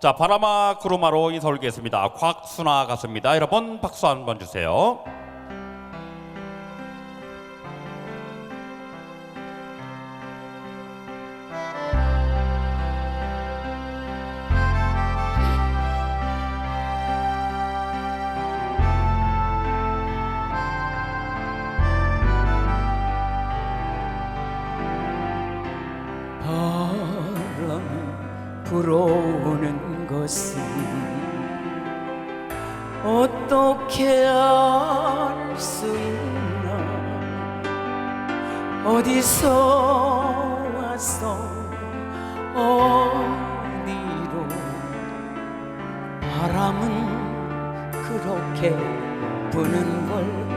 자, 바라마 구루마로 인사 올리겠습니다. 곽순아 가수입니다. 여러분 박수 한 번 주세요. 바람이 불어오는 것은 어떻게 알 수 있나? 어디서 왔어 어디로? 바람은 그렇게 부는 걸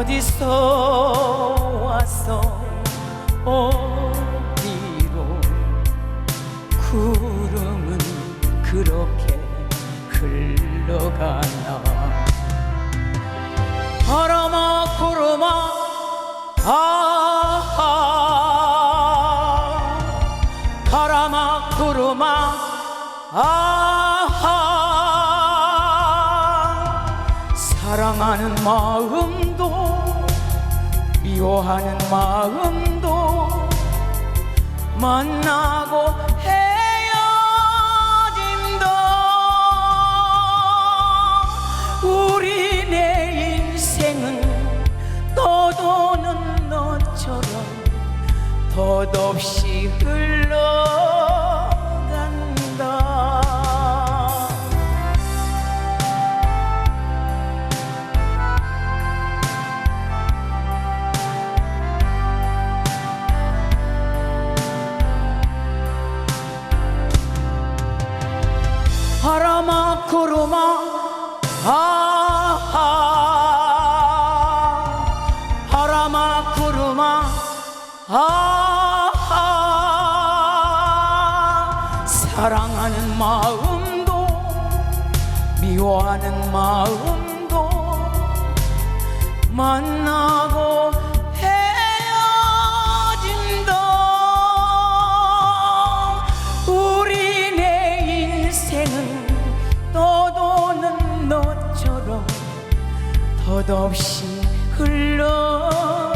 어디서 왔어 어디로 구름은 그렇게 흘러가나? 바람아 구름아 아하. 바람아 구름아 아하 사랑하는 마음도 미워하는 마음도 만나고 헤어진다. 우리 내 인생은 떠도는 너처럼 덧없이 흘러 바람아 구름아. 아하 바람아 구름아. 아하 사랑하는 마음도 미워하는 마음도 만나 덧없이 흘러간다